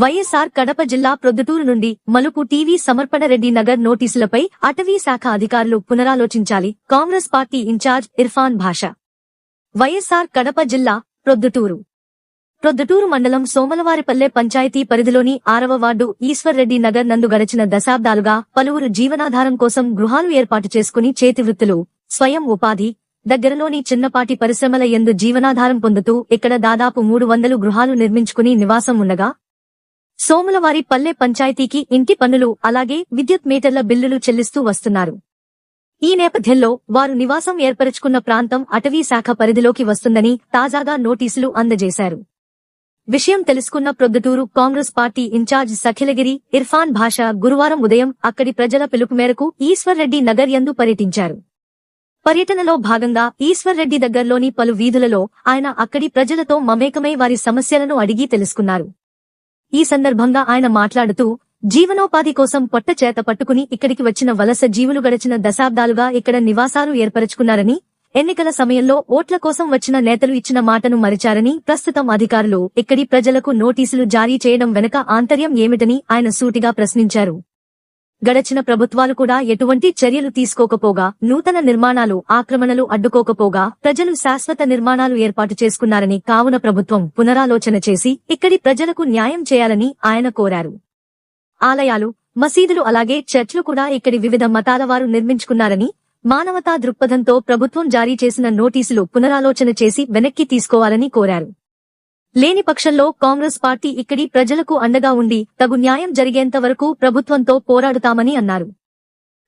వైఎస్ఆర్ కడప జిల్లా ప్రొద్దుటూరు నుండి మలుపు టీవీ సమర్పణ రెడ్డి నగర్ నోటీసులపై అటవీ శాఖ అధికారులు పునరాలోచించాలి. Congress party incharge Irfan Basha. YSR Kadapa జిల్లా ప్రొద్దుటూరు. ప్రొద్దుటూరు మండలం సోమలవారిపల్లె పంచాయతీ పరిధిలోని ఆరవ వార్డు ఈశ్వర్రెడ్డి నగర్ నందు గడిచిన దశాబ్దాలుగా పలువురు జీవనాధారం కోసం గృహాలు ఏర్పాటు చేసుకుని చేతివృత్తులు స్వయం ఉపాధి దగ్గరలోని చిన్నపాటి పరిశ్రమల యందు జీవనాధారం పొందుతూ ఇక్కడ దాదాపు మూడు వందలు గృహాలు నిర్మించుకుని నివాసం ఉండగా సోములవారి పల్లె పంచాయతీకి ఇంటి పన్నులు అలాగే విద్యుత్ మీటర్ల బిల్లులు చెల్లిస్తూ వస్తున్నారు. ఈ నేపథ్యంలో వారు నివాసం ఏర్పరచుకున్న ప్రాంతం అటవీ శాఖ పరిధిలోకి వస్తుందని తాజాగా నోటీసులు అందజేశారు. విషయం తెలుసుకున్న ప్రొద్దుటూరు కాంగ్రెస్ పార్టీ ఇన్ఛార్జ్ సఖిలగిరి ఇర్ఫాన్ భాష గురువారం ఉదయం అక్కడి ప్రజల పిలుపు మేరకు ఈశ్వర్రెడ్డి నగర్ యందు పర్యటించారు. పర్యటనలో భాగంగా ఈశ్వర్రెడ్డి దగ్గర్లోని పలు వీధులలో ఆయన అక్కడి ప్రజలతో మమేకమై వారి సమస్యలను అడిగి తెలుసుకున్నారు. ఈ సందర్భంగా ఆయన మాట్లాడుతూ జీవనోపాధి కోసం పొట్ట చేత పట్టుకుని ఇక్కడికి వచ్చిన వలస జీవులు గడిచిన దశాబ్దాలుగా ఇక్కడ నివాసాలు ఏర్పరచుకున్నారని ఎన్నికల సమయంలో ఓట్ల కోసం వచ్చిన నేతలు ఇచ్చిన మాటను మరిచారని ప్రస్తుతం అధికారులు ఇక్కడి ప్రజలకు నోటీసులు జారీ చేయడం వెనుక ఆంతర్యం ఏమిటని ఆయన సూటిగా ప్రశ్నించారు. గడచిన ప్రభుత్వాలు కూడా ఎటువంటి చర్యలు తీసుకోకపోగా నూతన నిర్మాణాలు ఆక్రమణలు అడ్డుకోకపోగా ప్రజలు శాశ్వత నిర్మాణాలు ఏర్పాటు చేసుకున్నారని కావున ప్రభుత్వం పునరాలోచన చేసి ఇక్కడి ప్రజలకు న్యాయం చేయాలని ఆయన కోరారు. ఆలయాలు మసీదులు అలాగే చర్చ్లు కూడా ఇక్కడి వివిధ మతాల వారు నిర్మించుకున్నారని మానవతా దృక్పథంతో ప్రభుత్వం జారీ చేసిన నోటీసులు పునరాలోచన చేసి వెనక్కి తీసుకోవాలని కోరారు. లేని పక్షంలో కాంగ్రెస్ పార్టీ ఇక్కడి ప్రజలకు అండగా ఉండి తగు న్యాయం జరిగేంత వరకు ప్రభుత్వంతో పోరాడుతామని అన్నారు.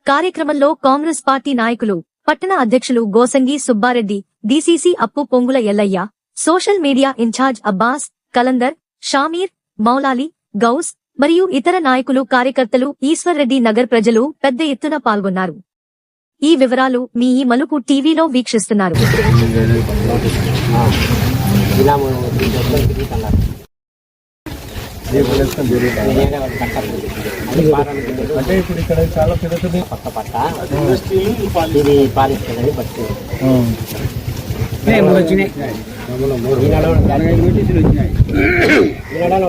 కార్యక్రమంలో కాంగ్రెస్ పార్టీ నాయకులు పట్టణ అధ్యక్షులు Gosangi Subbareddy DCC Appu Pongula Yellaiah social media incharge Abbas Kalandar Shamir Moulali Gous మరియు ఇతర నాయకులు కార్యకర్తలు ఈశ్వర్రెడ్డి నగర్ ప్రజలు పెద్ద ఎత్తున పాల్గొన్నారు. ఈ వివరాలు మీ ఈ మలుపు టీవీలో వీక్షిస్తున్నారు. ఇనాము తీసుకొని తిరుగుతున్నారు అంటే ఇప్పుడు ఇక్కడ చాలా పెద్ద కొత్త పట్ట ఇది బస్సు ఈ నెలలో ఈ నెలలో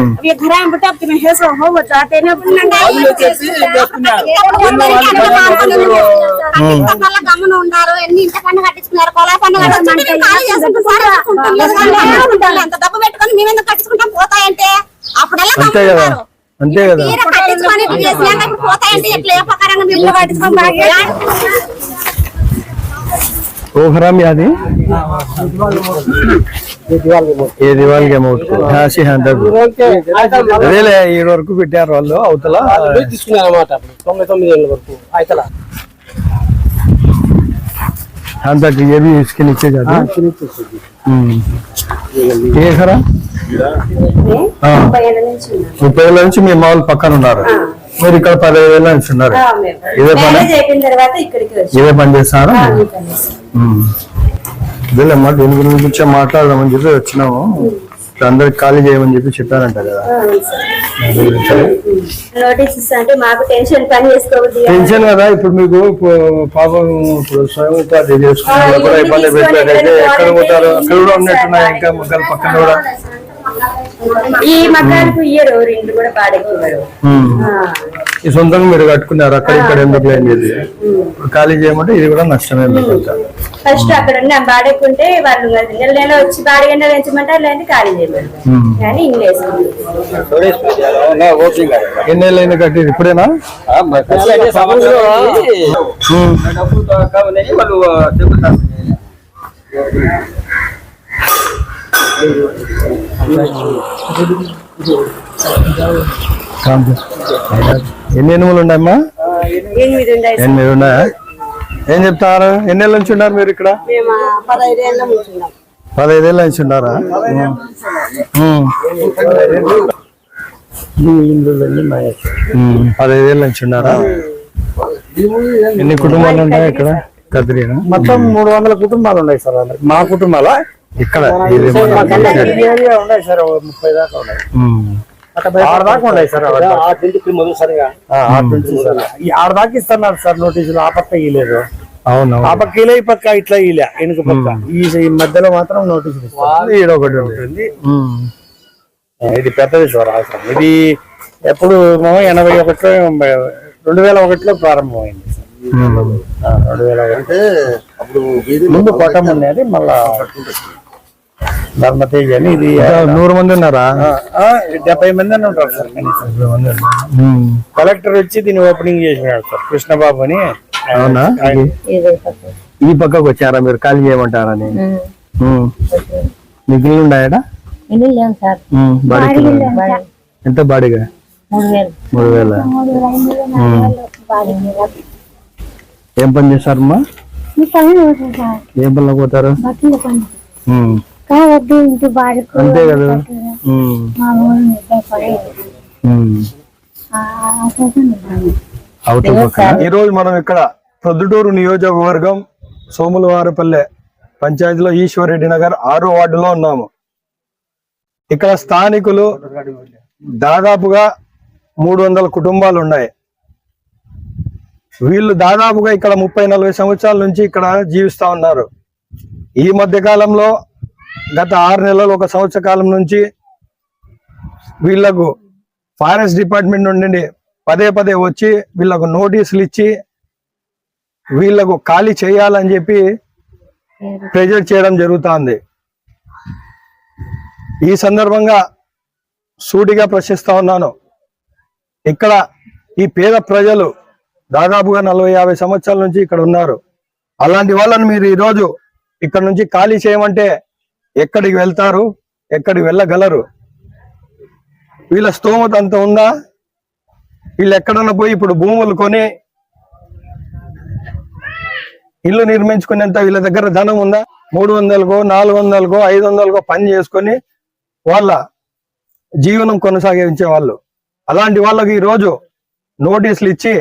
అవి ఘరాం బుట్ట అప్పుడు హేసో హోవ జాతేనే వల్ల గమ్మున ఉన్నారు. ఎన్ని ఇంత పండుగ కట్టించుకున్నారు? కొలా పండుగ అంత డబ్బు పెట్టుకొని మేము ఎందుకు కట్టించుకుంటాం? పోతాయంటే అప్పుడెల్లా గమ్మున్నారు అంతే కదా. ఓహరామ్ యాది ఏ దివాల్ గేమ్ అవుట్ హండ్రెడ్ అదేలే ఈ వరకు పెట్టారు వాళ్ళు అవతల. తీసుకున్నారు అనమాట తొంభై తొమ్మిది ఏళ్ళ వరకు అవతల ఏవి తీసుకెళ్ళి ఇచ్చేది ముప్పై నుంచి మీ మామూలు పక్కన ఉన్నారు. మీరు ఇక్కడ పదిహేను వేల నుంచి ఉన్నారు. ఇదే పని? ఇదే పని చేస్తారా? ఇదేలేమ్మా దీని గురించి మాట్లాడదామని చెప్పి వచ్చినాము. అందరికి ఖాళీ చేయమని చెప్పి చెప్పారంట కదా. నోటీసెస్ అంటే మాకు టెన్షన్ పని చేసుకోవద్దు టెన్షన్ కదా ఇప్పుడు మీకు పాపం ఇప్పుడు స్వయం ఉపాధి చేసుకున్న వాళ్ళు కూడా ఇబ్బంది పెట్టారైతే ఎక్కడ పోతారు? అక్కడ కూడా ఉన్నట్టున్నాయి ఇంకా మొక్కల పక్కన కూడా. ఈ మగ్గాలకు ఇయ్యరు రెండు కూడా ఉమ్. ఈ సొంతంగా మీరు కట్టుకున్నారు అక్కడ ఇక్కడ ఎందుకు లేని ఇది? ఇప్పుడు ఖాళీ చేయమంటే ఇది కూడా నష్టమే. ఫస్ట్ అక్కడ ఉన్న బాడెక్కుంటే వాళ్ళు నెల నెల వచ్చి బాడగంట పెంచమంటారు లేదంటే ఖాళీ చేయమంటారు. కానీ ఇంగ్లీష్ ఎన్ని కట్టి ఇప్పుడేనా? ఉమ్. కాంతి. ఎన్ని ఎనుములు ఉన్నాయమ్మా? ఎనిమిది ఉన్నాయి ఎనిమిది ఉన్నాయా? ఏం చెప్తారు? ఎన్ని ఏళ్ళ నుంచి ఉన్నారు మీరు ఇక్కడ? పదహైదేళ్ళ నుంచి ఉన్నారా. పదహైదేళ్ళ నుంచి ఉన్నారా? ఎన్ని కుటుంబాలు ఉంటాయి ఇక్కడ? కదిరినా? మొత్తం మూడు వందల కుటుంబాలు ఉన్నాయి సార్. మా కుటుంబాల? ఇక్కడ. ఉన్నాయి సార్ ముప్పై దాకా ఉన్నాయి. ఉమ్. ఆరు దాకా ఉన్నాయి సార్. ఈ ఆరు దాకా ఇస్తున్నారు సార్ నోటీసులు ఆ పక్క ఇలేదు అవును ఆ పక్క ఇలే ఈ పక్క ఇట్లా ఇలే వెనుక పక్క. ఈ మధ్యలో మాత్రం నోటీసులు ఇస్తారు. ఈడ ఒకటి. ఉంటుంది. ఇది పెద్దది సార్. ఆశ్రమం ఇది ఎప్పుడు ఎనభై ఒకటిలో రెండు వేల ఒకటిలో ప్రారంభమైంది రెండు వేల ఒకటి. ముందు కోటం ఉండేది మళ్ళా ధర్మతేజ్ అని ఇది నూరు మంది ఉన్నారా? డెబ్బై మంది అని ఉంటారు సార్. కలెక్టర్ వచ్చి దీన్ని ఓపెనింగ్ చేసినాడు సార్ కృష్ణబాబు అని. అవునా? ఈ పక్కకు వచ్చారా? మీరు ఖాళీ చేయమంటారని. మీకు ఇల్లు ఉన్నాయట ఎంత బాడీగా? మూడు వేలు. ఏం పని చేస్తారమ్మా? ఏం పనిలో పోతారు? ఇంటి బాడుకు అంతే కదా. ఈ రోజు మనం ఇక్కడ ప్రొద్దుటూరు నియోజకవర్గం సోములవారపల్లె పంచాయతీలో ఈశ్వరెడ్డి నగర్ ఆరో వార్డులో ఉన్నాము. ఇక్కడ స్థానికులు దాదాపుగా మూడు వందల కుటుంబాలు ఉన్నాయి. వీళ్ళు దాదాపుగా ఇక్కడ ముప్పై నలభై సంవత్సరాల నుంచి ఇక్కడ జీవిస్తా ఉన్నారు. ఈ మధ్య కాలంలో గత ఆరు నెలలు ఒక సంవత్సర కాలం నుంచి వీళ్ళకు ఫారెస్ట్ డిపార్ట్మెంట్ నుండి పదే పదే వచ్చి వీళ్ళకు నోటీసులు ఇచ్చి వీళ్ళకు ఖాళీ చేయాలని చెప్పి ప్రెజర్ చేయడం జరుగుతుంది. ఈ సందర్భంగా సూటిగా ప్రశ్నిస్తా ఉన్నాను. ఇక్కడ ఈ పేద ప్రజలు దాదాపుగా నలభై యాభై సంవత్సరాల నుంచి ఇక్కడ ఉన్నారు. అలాంటి వాళ్ళని మీరు ఈరోజు ఇక్కడ నుంచి ఖాళీ చేయమంటే ఎక్కడికి వెళ్తారు? ఎక్కడికి వెళ్ళగలరు? వీళ్ళ స్తోమత అంత ఉందా? వీళ్ళు ఎక్కడన్నా పోయి ఇప్పుడు భూములు కొని ఇల్లు నిర్మించుకునేంత వీళ్ళ దగ్గర ధనం ఉందా? మూడు వందలకో నాలుగు వందలకో ఐదు వందలకో పని చేసుకొని వాళ్ళ జీవనం కొనసాగించే వాళ్ళు. అలాంటి వాళ్ళకి ఈ రోజు నోటీసులు ఇచ్చి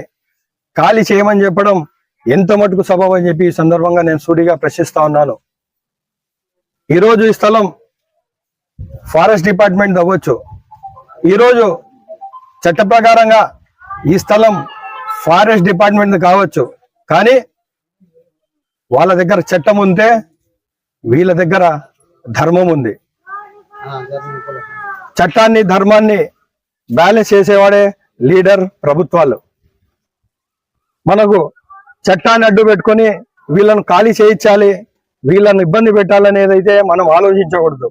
ఖాళీ చేయమని చెప్పడం ఎంత మటుకు సబబ్ అని చెప్పి ఈ సందర్భంగా నేను సూటిగా ప్రశ్నిస్తా ఉన్నాను. ఈరోజు ఈ స్థలం ఫారెస్ట్ డిపార్ట్మెంట్ అవ్వచ్చు. ఈరోజు చట్ట ప్రకారంగా ఈ స్థలం ఫారెస్ట్ డిపార్ట్మెంట్ కావచ్చు. కానీ వాళ్ళ దగ్గర చట్టం ఉంటే వీళ్ళ దగ్గర ధర్మం ఉంది. చట్టాన్ని ధర్మాన్ని బ్యాలెన్స్ చేసేవాడే లీడర్ ప్రభుత్వాలు. మనకు చట్టాన్ని అడ్డు పెట్టుకొని వీళ్ళను ఖాళీ చేయించాలి. వీళ్ళని ఇబ్బంది పెట్టాలనేది అయితే మనం ఆలోచించకూడదు.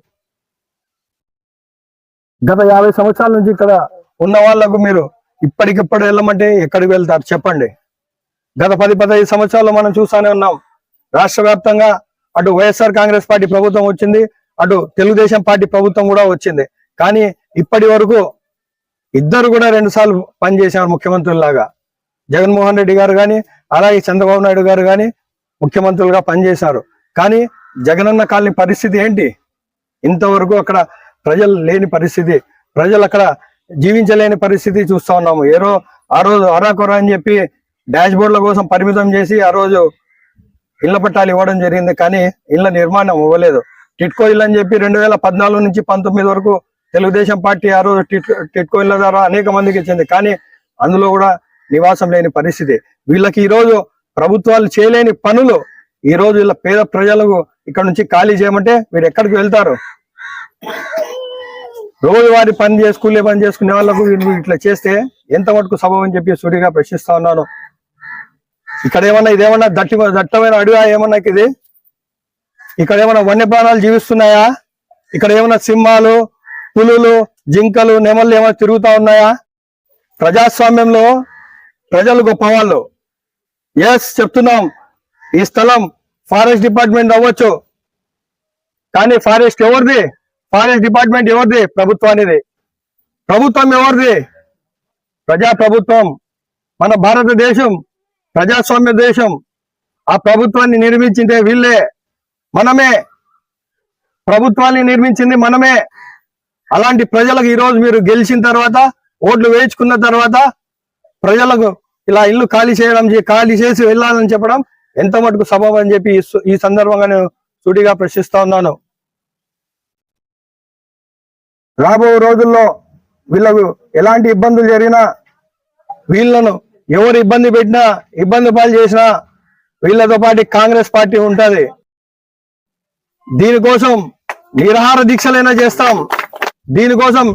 గత యాభై సంవత్సరాల నుంచి ఇక్కడ ఉన్న వాళ్ళకు మీరు ఇప్పటికిప్పుడు వెళ్ళమంటే ఎక్కడికి వెళ్తారు చెప్పండి. గత పది పదహైదు సంవత్సరాలు మనం చూస్తానే ఉన్నాం. రాష్ట్ర వ్యాప్తంగా అటు వైఎస్ఆర్ కాంగ్రెస్ పార్టీ ప్రభుత్వం వచ్చింది అటు తెలుగుదేశం పార్టీ ప్రభుత్వం కూడా వచ్చింది. కానీ ఇప్పటి వరకు ఇద్దరు కూడా రెండు సార్లు పనిచేశారు ముఖ్యమంత్రుల్లాగా. జగన్మోహన్ రెడ్డి గారు కానీ అలాగే చంద్రబాబు నాయుడు గారు కానీ ముఖ్యమంత్రులుగా పనిచేశారు. కానీ జగనన్న కాలనీ పరిస్థితి ఏంటి? ఇంతవరకు అక్కడ ప్రజలు లేని పరిస్థితి ప్రజలు అక్కడ జీవించలేని పరిస్థితి చూస్తా ఉన్నాము. ఏరో ఆ రోజు అరాకొర అని చెప్పి డాష్ బోర్డుల కోసం పరిమితం చేసి ఆ రోజు ఇళ్ళ పట్టాలు ఇవ్వడం జరిగింది. కానీ ఇళ్ళ నిర్మాణం ఇవ్వలేదు. టిట్కో ఇల్లు అని చెప్పి రెండు వేల పద్నాలుగు నుంచి పంతొమ్మిది వరకు తెలుగుదేశం పార్టీ ఆ రోజు టిట్కో ఇళ్ళ ద్వారా అనేక మందికి ఇచ్చింది. కానీ అందులో కూడా నివాసం లేని పరిస్థితి. వీళ్ళకి ఈరోజు ప్రభుత్వాలు చేయలేని పనులు ఈ రోజు ఇలా పేద ప్రజలకు ఇక్కడ నుంచి ఖాళీ చేయమంటే వీరు ఎక్కడికి వెళ్తారు? రోజువారి పని చేసుకునే పని చేసుకునే వాళ్ళకు ఇట్లా చేస్తే ఎంత మటుకు సబబ్ చెప్పి సుడిగా ప్రశ్నిస్తా ఉన్నాను. ఇక్కడ ఏమన్నా ఇదేమన్నా దట్టి దట్టమైన అడుగా ఏమన్నా ఇది? ఇక్కడ ఏమన్నా వన్యప్రాణాలు జీవిస్తున్నాయా? ఇక్కడ ఏమన్నా సింహాలు పులులు జింకలు నెమళ్ళు ఏమైనా తిరుగుతా ఉన్నాయా? ప్రజాస్వామ్యంలో ప్రజలు గొప్పవాళ్ళు. ఎస్ చెప్తున్నాం. ఈ స్థలం ఫారెస్ట్ డిపార్ట్మెంట్ అవ్వచ్చు. కానీ ఫారెస్ట్ ఎవరిది? ఫారెస్ట్ డిపార్ట్మెంట్ ఎవరిది? ప్రభుత్వానిది. ప్రభుత్వం ఎవరిది? ప్రజా ప్రభుత్వం మన భారతదేశం ప్రజాస్వామ్య దేశం. ఆ ప్రభుత్వాన్ని నిర్మించిందే వీళ్ళే. మనమే. ప్రభుత్వాన్ని నిర్మించింది మనమే. అలాంటి ప్రజలకు ఈ రోజు మీరు గెలిచిన తర్వాత ఓట్లు వేయించుకున్న తర్వాత ప్రజలకు ఇలా ఇల్లు ఖాళీ చేయడం ఖాళీ చేసి వెళ్ళాలని చెప్పడం ఎంత మటుకు సబబ్ అని చెప్పి ఈ సందర్భంగా నేను సుడిగా ప్రశ్నిస్తా ఉన్నాను. రాబో రోజుల్లో వీళ్ళకు ఎలాంటి ఇబ్బందులు జరిగినా వీళ్ళను ఎవరు ఇబ్బంది పెట్టినా ఇబ్బంది పాలు చేసినా వీళ్ళతో పాటు కాంగ్రెస్ పార్టీ ఉంటది. దీనికోసం నిరాహార దీక్షలైనా చేస్తాం. దీనికోసం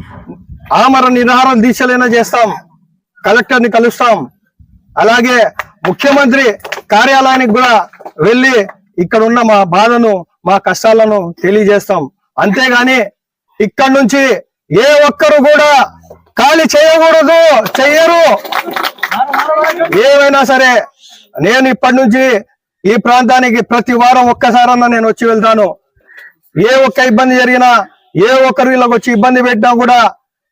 ఆమర నిరాహార దీక్షలైనా చేస్తాం. కలెక్టర్ని కలుస్తాం. అలాగే ముఖ్యమంత్రి కార్యాలయానికి కూడా వెళ్ళి ఇక్కడ ఉన్న మా బాధను మా కష్టాలను తెలియజేస్తాం. అంతేగాని ఇక్కడ నుంచి ఏ ఒక్కరు కూడా ఖాళీ చేయకూడదు చెయ్యరు. ఏమైనా సరే నేను ఇప్పటి నుంచి ఈ ప్రాంతానికి ప్రతి వారం ఒక్కసారన్నా నేను వచ్చి వెళ్తాను. ఏ ఒక్క ఇబ్బంది జరిగినా ఏ ఒక్కరు వీళ్ళకి వచ్చి ఇబ్బంది పెట్టినా కూడా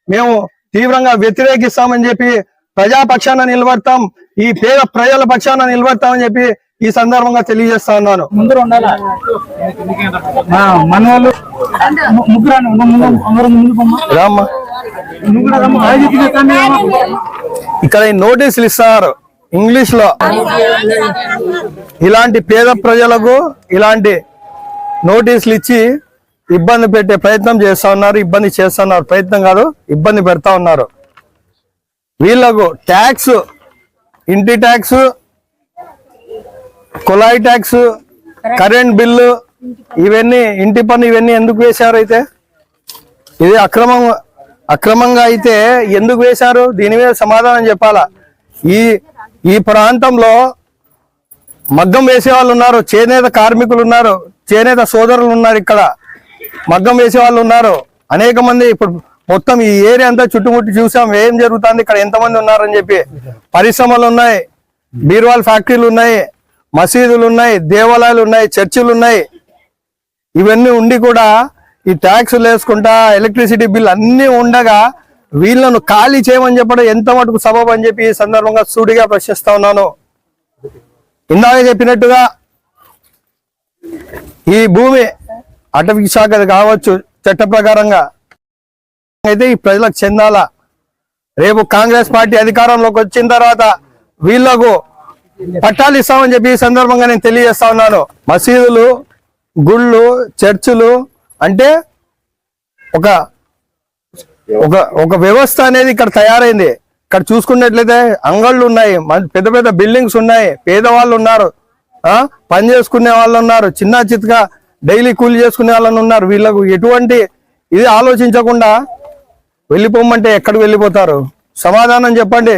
మేము తీవ్రంగా వ్యతిరేకిస్తామని చెప్పి ప్రజాపక్షాన నిలబడతాం ఈ పేద ప్రజల పక్షాన నిలబడతామని చెప్పి ఈ సందర్భంగా తెలియజేస్తా ఉన్నాను. ముందు-. ఇక్కడ ఈ నోటీసులు ఇస్తున్నారు ఇంగ్లీష్లో ఇలాంటి పేద ప్రజలకు ఇలాంటి నోటీసులు ఇచ్చి ఇబ్బంది పెట్టే ప్రయత్నం చేస్తా ఉన్నారు ఇబ్బంది చేస్తున్నారు ప్రయత్నం కాదు ఇబ్బంది పెడతా ఉన్నారు. వీళ్ళకు ట్యాక్స్ ఇంటి ట్యాక్స్ కులాయి ట్యాక్స్ కరెంట్ బిల్లు ఇవన్నీ ఇంటి పన్ను ఇవన్నీ ఎందుకు వేశారు అయితే? ఇది అక్రమం అక్రమంగా అయితే ఎందుకు వేశారు? దీని మీద సమాధానం చెప్పాలా? ఈ ఈ ప్రాంతంలో మగ్గం వేసే వాళ్ళు ఉన్నారు చేనేత కార్మికులు ఉన్నారు చేనేత సోదరులు ఉన్నారు ఇక్కడ. మగ్గం వేసే వాళ్ళు ఉన్నారు. అనేక మంది ఇప్పుడు మొత్తం ఈ ఏరియా అంతా చుట్టుముట్టి చూసాం. ఏం జరుగుతుంది? ఇక్కడ ఎంతమంది ఉన్నారని చెప్పి పరిశ్రమలు ఉన్నాయి బీర్వాల్ ఫ్యాక్టరీలు ఉన్నాయి మసీదులు ఉన్నాయి దేవాలయాలు ఉన్నాయి చర్చిలు ఉన్నాయి. ఇవన్నీ ఉండి కూడా ఈ ట్యాక్సులు వేసుకుంటా ఎలక్ట్రిసిటీ బిల్ అన్ని ఉండగా వీళ్ళను ఖాళీ చేయమని చెప్పడం ఎంత మటుకు సబబు అని చెప్పి ఈ సందర్భంగా సూడిగా ప్రశ్నిస్తా ఉన్నాను. ఇందాక చెప్పినట్టుగా ఈ భూమి అటవీ శాఖ కావచ్చు చట్ట ప్రకారంగా అయితే ఈ ప్రజలకు చెందాల? రేపు కాంగ్రెస్ పార్టీ అధికారంలోకి వచ్చిన తర్వాత వీళ్ళకు పట్టాలు ఇస్తామని చెప్పి ఈ సందర్భంగా నేను తెలియజేస్తా ఉన్నాను. మసీదులు గుళ్ళు చర్చిలు అంటే ఒక ఒక ఒక వ్యవస్థ అనేది ఇక్కడ తయారైంది. ఇక్కడ చూసుకున్నట్లయితే అంగళ్ళు ఉన్నాయి మ- పెద్ద పెద్ద బిల్డింగ్స్ ఉన్నాయి పేదవాళ్ళు ఉన్నారు పని చేసుకునే వాళ్ళు ఉన్నారు చిన్న చిత్గా డైలీ కూలి చేసుకునే వాళ్ళని ఉన్నారు. వీళ్ళకు ఎటువంటి ఇది ఆలోచించకుండా వెళ్ళిపోమంటే ఎక్కడికి వెళ్ళిపోతారు? సమాధానం చెప్పండి.